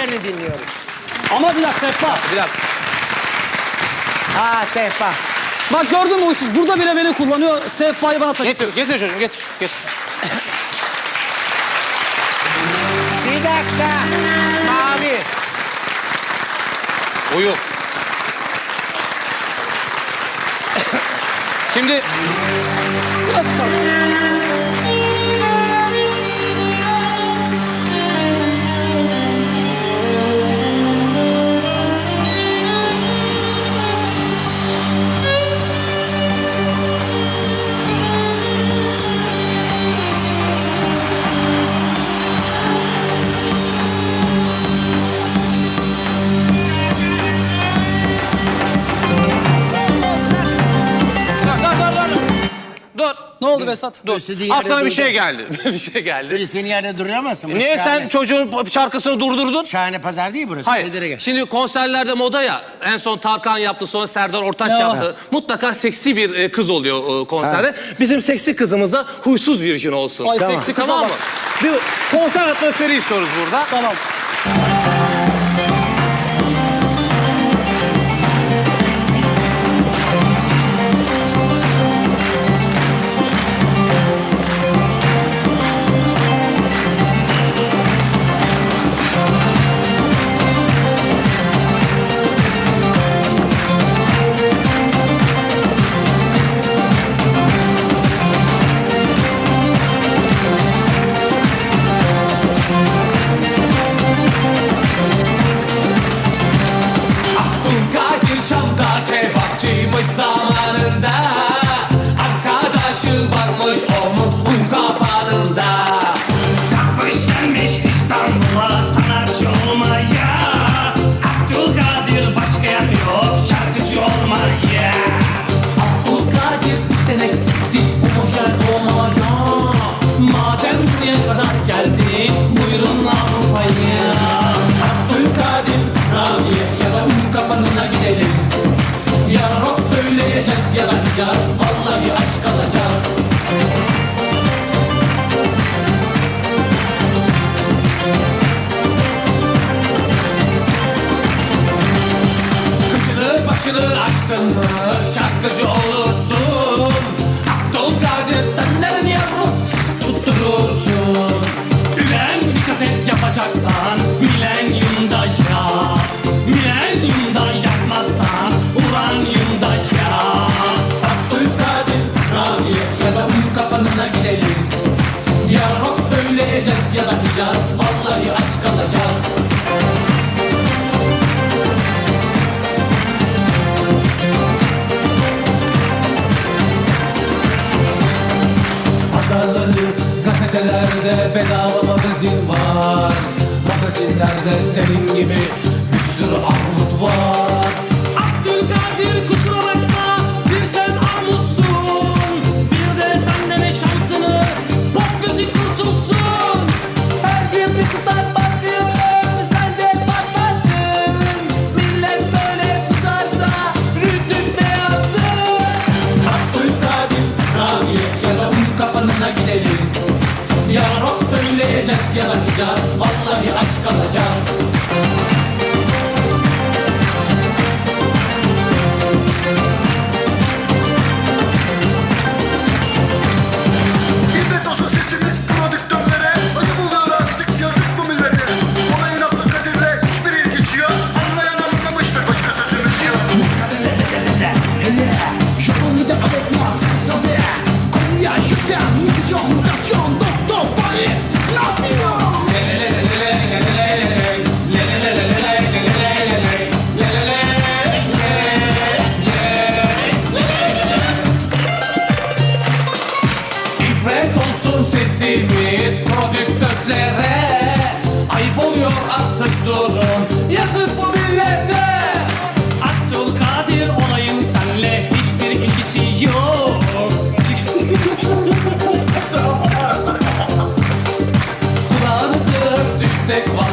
sahiplerini dinliyoruz. Ama bir dakika Sehpa. Bir dakika. Ha sehpa. Bak gördün mü huysuz? Burada bile beni kullanıyor. Sehpa'yı bana taşıyor. Getir, getir çocuğum getir. getir. Bir dakika. Mavi. Uyu. Şimdi Nasıl kaldı? Oldu Vesat? Dur. İstediğin yerde Aklıma bir şey geldi. bir şey geldi. İstediğin yerde duramazsın. Niye sen çocuğun şarkısını durdurdun? Şahane pazar değil burası. Hayır. gel. Şimdi konserlerde moda ya. En son Tarkan yaptı, sonra Serdar Ortaç Ya. yaptı. Mutlaka seksi bir e, kız oluyor e, konserde. Bizim seksi kızımız da huysuz virjin olsun. Ay Tamam. seksi kıza Tamam mı? bak. Bir konser atmosferi istiyoruz burada. Tamam. Söyleyeceğiz ya da hicaz Vallahi aç kalacağız. Kıçını başını açtın mı? Şarkıcı olursun Aç kalacağız. Pazarları gazetelerde bedava magazin var. Magazinlerde senin gibi bir sürü armut var. Abdülkadir kusura bakma Just. Durun Yazık bu millete. Abdülkadir olayın senle hiçbir ilgisi yok. Kulağınızı öptüksek valla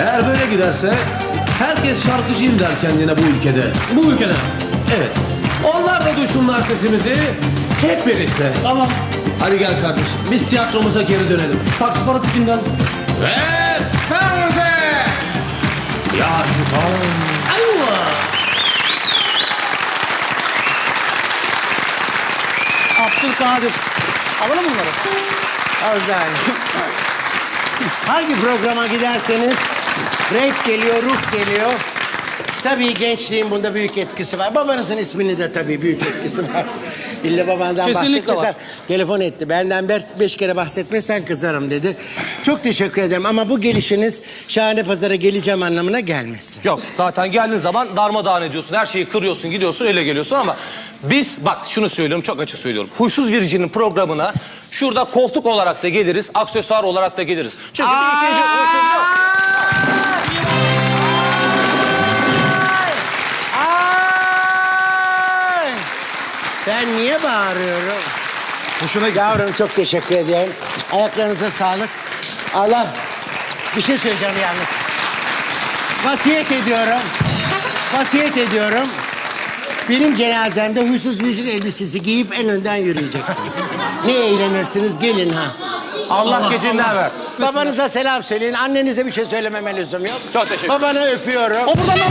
Eğer böyle giderse herkes şarkıcıyım der kendine bu ülkede. Bu ülkede. Evet. Onlar da duysunlar sesimizi hep birlikte. Tamam. Hadi gel kardeşim biz tiyatromuza geri dönelim. Taksi parası kimden? Ve perde! Ya şu Abdülkadir. Alalım bunları. Ozan. Hangi programa giderseniz rap geliyor, ruh geliyor. Tabii gençliğin bunda büyük etkisi var. Babanızın ismini de tabii büyük etkisi var. İlle babandan Kesinlikle bahsetmesen. var. Telefon etti. Benden beş kere bahsetmesen kızarım dedi. Çok teşekkür ederim ama bu gelişiniz şahane pazara geleceğim anlamına gelmesin. Yok zaten geldiğin zaman darmadağın ediyorsun. Her şeyi kırıyorsun, gidiyorsun, öyle geliyorsun ama biz bak şunu söylüyorum çok açık söylüyorum. Huysuz Virgin'in programına şurada koltuk olarak da geliriz, aksesuar olarak da geliriz. Çünkü bir ikinci Ben niye bağırıyorum? Hoşuna gitti. Yavrum çok teşekkür ederim. Ayaklarınıza sağlık. Allah bir şey söyleyeceğim yalnız. Vasiyet ediyorum. Vasiyet ediyorum. Benim cenazemde huysuz mücür elbisesi giyip en önden yürüyeceksiniz. ne eğlenirsiniz gelin ha. Allah gecinden versin. Babanıza selam söyleyin. Annenize bir şey söylememe lüzum yok. Çok teşekkür Babanı öpüyorum. O buradan mı?